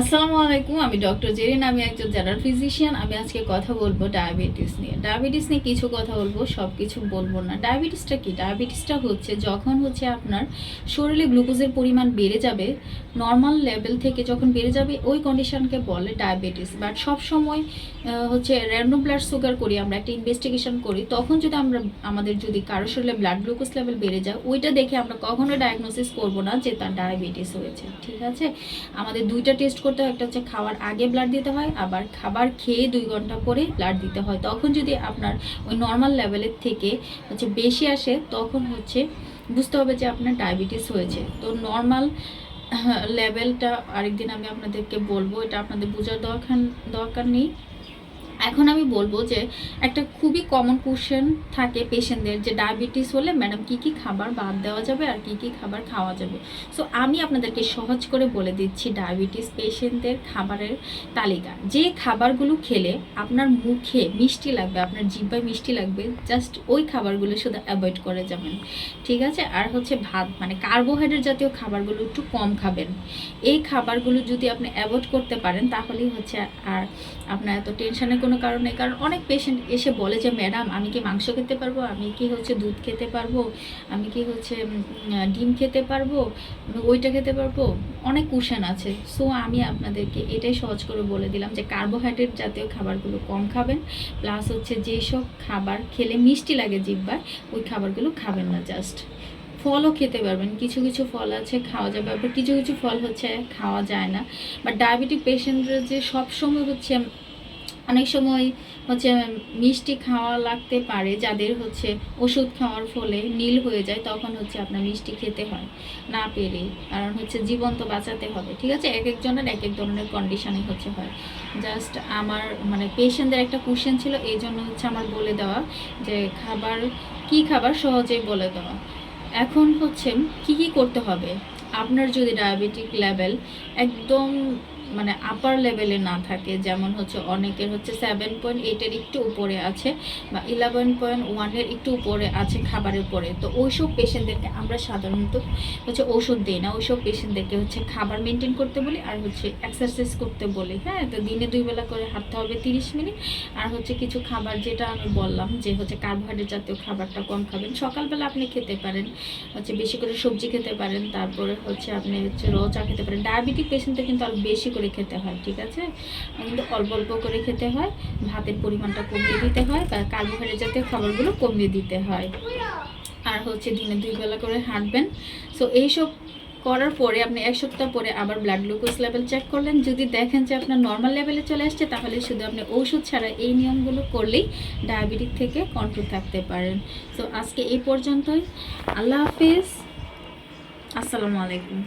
আসসালামু আলাইকুম, আমি ডক্টর জেরিন, আমি একজন জেনারেল ফিজিশিয়ান। আমি আজকে কথা বলব ডায়াবেটিস নিয়ে। ডায়াবেটিস নিয়ে কিছু কথা বলব সব কিছু বলব না। ডায়াবেটিসটা কি? ডায়াবেটিসটা হচ্ছে যখন হচ্ছে আপনার শরীরে গ্লুকোজের পরিমাণ বেড়ে যাবে নর্মাল লেভেল থেকে যখন বেড়ে যাবে, ওই কন্ডিশনকে বলে ডায়াবেটিস। বাট সব সময় হচ্ছে র্যান্ডম ব্লাড সুগার করি, আমরা একটা ইনভেস্টিগেশন করি, তখন যদি আমরা, আমাদের যদি কারও শরীরে ব্লাড গ্লুকোজ লেভেল বেড়ে যায়, ওইটা দেখে আমরা কখনো ডায়াগনোসিস করব না যে তার ডায়াবেটিস হয়েছে। ঠিক আছে? আমাদের দুইটা টেস্ট করতে হয়, একটা হচ্ছে খাওয়ার আগে ব্লাড দিতে হয়, আবার খাবার খেয়ে দুই ঘণ্টা পরে ব্লাড দিতে হয়। তখন যদি আপনার ওই নর্মাল লেভেলের থেকে হচ্ছে বেশি আসে, তখন হচ্ছে বুঝতে হবে যে আপনার ডায়াবেটিস হয়েছে। তো নর্মাল লেভেলটা আরেকদিন আমি আপনাদেরকে বলব, এটা আপনাদের বোঝার দরকার দরকার নেই। এখন আমি বলব যে একটা খুবই কমন কোশ্চেন থাকে পেশেন্টদের যে ডায়াবেটিস হলে ম্যাডাম কি কি খাবার বাদ দেওয়া যাবে আর কি কি খাবার খাওয়া যাবে। সো আমি আপনাদেরকে সহজ করে বলে দিচ্ছি ডায়াবেটিস পেশেন্টদের খাবারের তালিকা। যে খাবারগুলো খেলে আপনার মুখে মিষ্টি লাগবে, আপনার জিব্বায় মিষ্টি লাগবে জাস্ট ওই খাবারগুলো শুধু অ্যাভয়েড করে যাবেন। ঠিক আছে? আর হচ্ছে ভাত মানে কার্বোহাইড্রেট জাতীয় খাবারগুলো একটু কম খাবেন। এই খাবারগুলো যদি আপনি অ্যাভয়েড করতে পারেন তাহলেই হচ্ছে আর আপনার এত টেনশনের কোনো কারণ নেই কারণ অনেক পেশেন্ট এসে বলে যে, ম্যাডাম, আমি কি মাংস খেতে পারব? আমি কি হচ্ছে দুধ খেতে পারব? আমি কি হচ্ছে ডিম খেতে পারব? ওইটা খেতে পারব? অনেক কুশন আছে। সো আমি আপনাদেরকে এটাই সহজ করে বলে দিলাম যে কার্বোহাইড্রেট জাতীয় খাবারগুলো কম খাবেন। প্লাস হচ্ছে যেসব খাবার খেলে মিষ্টি লাগে জিব্বার ওই খাবারগুলো খাবেন না জাস্ট ফলও খেতে পারবেন। কিছু কিছু ফল আছে, খাওয়া যাবে। আবার কিছু কিছু ফল হচ্ছে, খাওয়া যায় না। বা ডায়াবেটিক পেশেন্টরা যে সব সময় হচ্ছে অনেক সময় হচ্ছে মিষ্টি খাওয়া লাগতে পারে, যাদের হচ্ছে ওষুধ খাওয়ার ফলে নীল হয়ে যায়, তখন হচ্ছে আপনার মিষ্টি খেতে হয়, না পেরে। কারণ হচ্ছে জীবন তো বাঁচাতে হবে, ঠিক আছে? এক একজনের এক এক ধরনের কন্ডিশনে হচ্ছে হয়। জাস্ট আমার মানে পেশেন্টদের একটা কোশ্চেন ছিল, এই জন্য হচ্ছে আমার বলে দেওয়া যে খাবার, কি খাবার সহজেই বলে দেওয়া। এখন হচ্ছে কি কি করতে হবে? আপনার যদি ডায়াবেটিক লেভেল একদম মানে আপার লেভেলে না থাকে, যেমন হচ্ছে অনেকের হচ্ছে সেভেন পয়েন্ট এইটের একটু উপরে আছে বা ইলেভেন পয়েন্ট ওয়ানের একটু উপরে আছে খাবারের পরে তো ওইসব পেশেন্টদেরকে আমরা সাধারণত হচ্ছে ওষুধ দিই না, ওইসব পেশেন্টদেরকে হচ্ছে খাবার মেনটেন করতে বলি আর হচ্ছে এক্সারসাইজ করতে বলি। হ্যাঁ তো দিনে দুই বেলা করে হাঁটতে হবে তিরিশ মিনিট। আর হচ্ছে কিছু খাবার যেটা আমি বললাম যে হচ্ছে কার্বোহাইড্রেট জাতীয় খাবারটা কম খাবেন। সকালবেলা আপনি খেতে পারেন, হচ্ছে বেশি করে সবজি খেতে পারেন, তারপরে হচ্ছে আপনি হচ্ছে রো চা খেতে পারেন। ডায়াবেটিক পেশেন্টদের কিন্তু আরও বেশি করে খেতে হয়, ঠিক আছে? কিন্তু অল্প অল্প করে খেতে হয়, ভাতের পরিমাণটা কমিয়ে দিতে হয়, বা কার্বোহাইড্রেট জাতীয় খাবারগুলো কমিয়ে দিতে হয়। আর হচ্ছে দিনে দুই বেলা করে হাঁটবেন। সো এইসব করার পরে আপনি এক সপ্তাহ পরে আবার ব্লাড গ্লুকোজ লেভেল চেক করলেন। যদি দেখেন যে আপনার নর্মাল লেভেলে চলে আসছে, তাহলে শুধু আপনি ওষুধ ছাড়া এই নিয়মগুলো করলেই ডায়াবেটিক থেকে কন্ট্রোল থাকতে পারেন। সো আজকে এই পর্যন্তই। আল্লাহ হাফিজ। আসসালামু আলাইকুম।